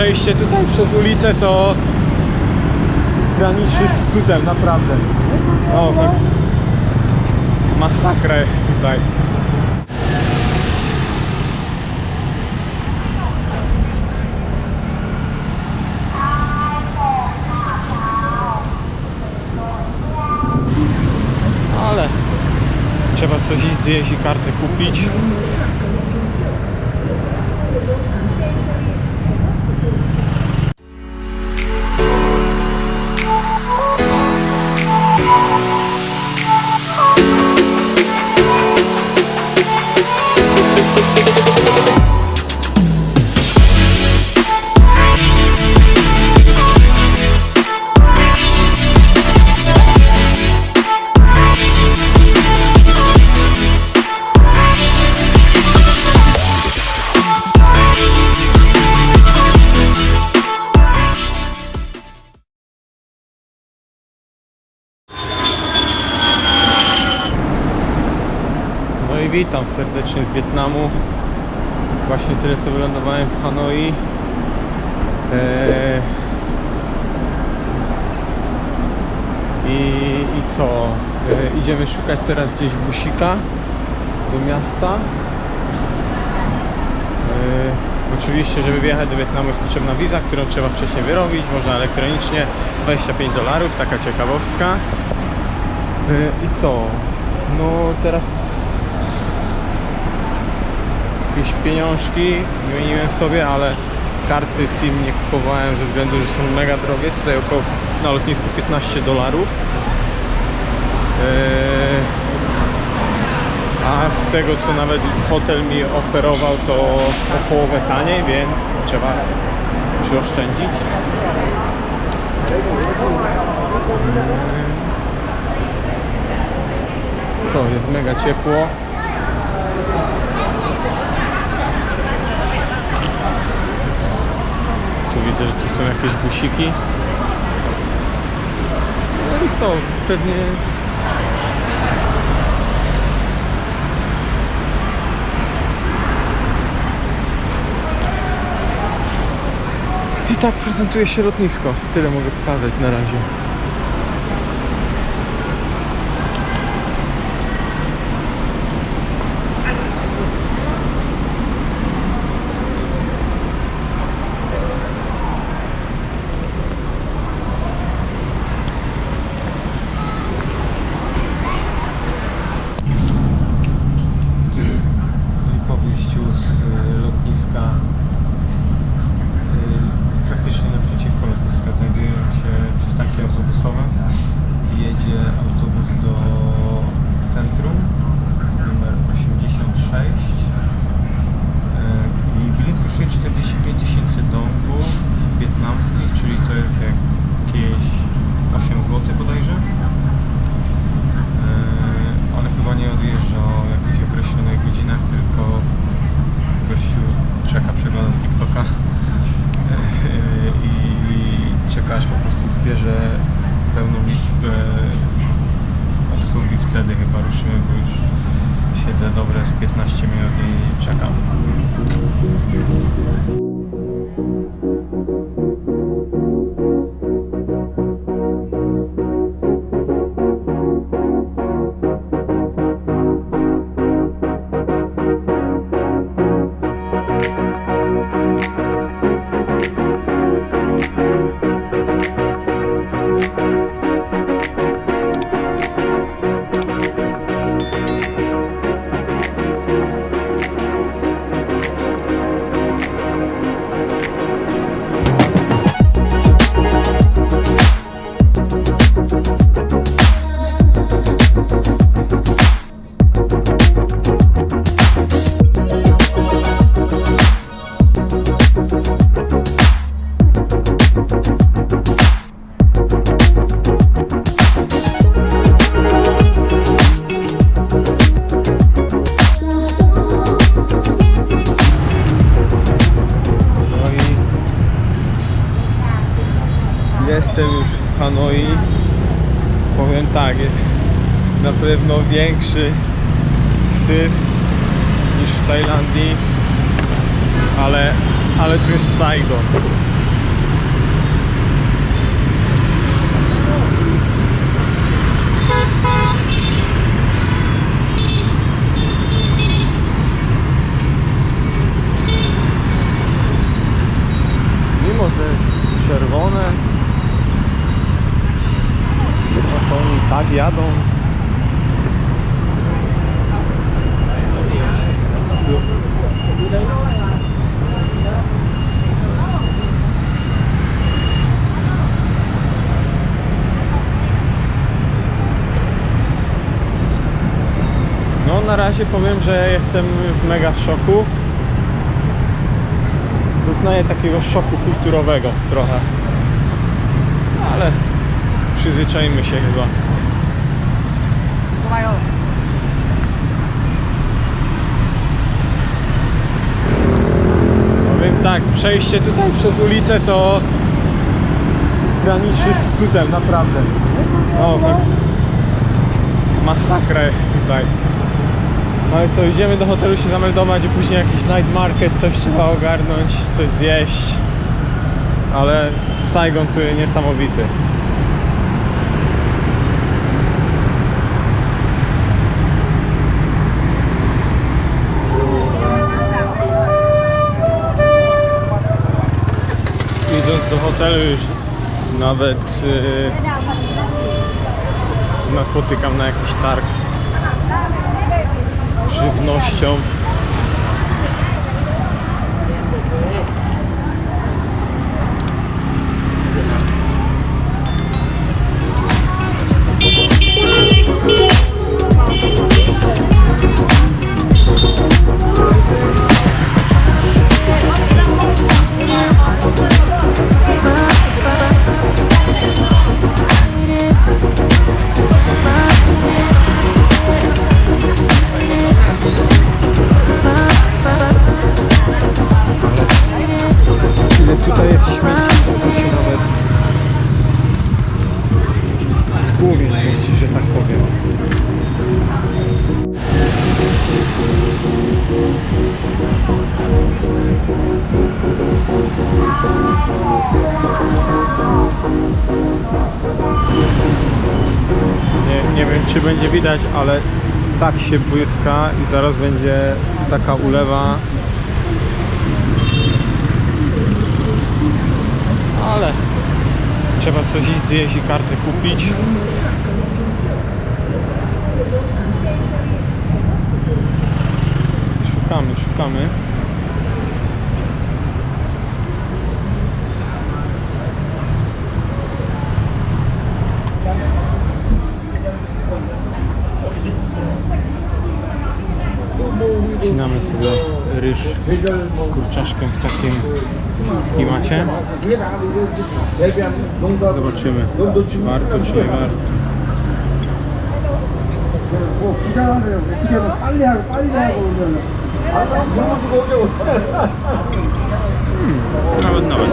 przejście tutaj przez ulicę to graniczy z cudem, naprawdę. O, tak. Masakra jest tutaj. Ale trzeba coś zjeść i kartę kupić. Witam serdecznie z Wietnamu. Właśnie tyle co wylądowałem w Hanoi. Eee, I, I co? Eee, idziemy szukać teraz gdzieś busika do miasta. Eee, oczywiście, żeby wjechać do Wietnamu jest potrzebna wiza, którą trzeba wcześniej wyrobić. Można elektronicznie 25 dolarów, taka ciekawostka. Eee, I co? No teraz jakieś pieniążki wymieniłem sobie, ale karty SIM nie kupowałem ze względu, że są mega drogie. Tutaj około na lotnisku 15 dolarów. Eee, a z tego co nawet hotel mi oferował to o połowę taniej, więc trzeba przyoszczędzić. Eee, Co, jest mega ciepło. Widzę, że tu są jakieś busiki. No i co? Pewnie. I tak prezentuje się lotnisko. Tyle mogę pokazać na razie. Bo już siedzę dobre z 15 minut i czekam. Jestem już w Hanoi. Powiem tak, jest na pewno większy syf niż w Tajlandii, ale, ale tu jest Saigon. czerwone. No to oni tak jadą. No na razie powiem, że jestem w mega szoku. Doznaję takiego szoku kulturowego trochę. Ale przyzwyczajmy się chyba. Powiem tak, przejście tutaj przez ulicę to graniczy z cudem, naprawdę. O. Masakra jest tutaj. No ale co, idziemy do hotelu się zameldować później jakiś night market, coś trzeba ogarnąć, coś zjeść. Ale Saigon tu jest niesamowity. Idąc do hotelu już nawet yy, napotykam na jakiś targ żywnością. Głowie że tak powiem. Nie, nie wiem czy będzie widać, ale tak się błyska i zaraz będzie taka ulewa ale trzeba coś zjeść i kartę kupić. Szukamy, szukamy. Wcinamy sobie ryż z kurczaszkiem w takim klimacie. Zobaczymy, warto czy nie warto. Hmm, nawet nawet.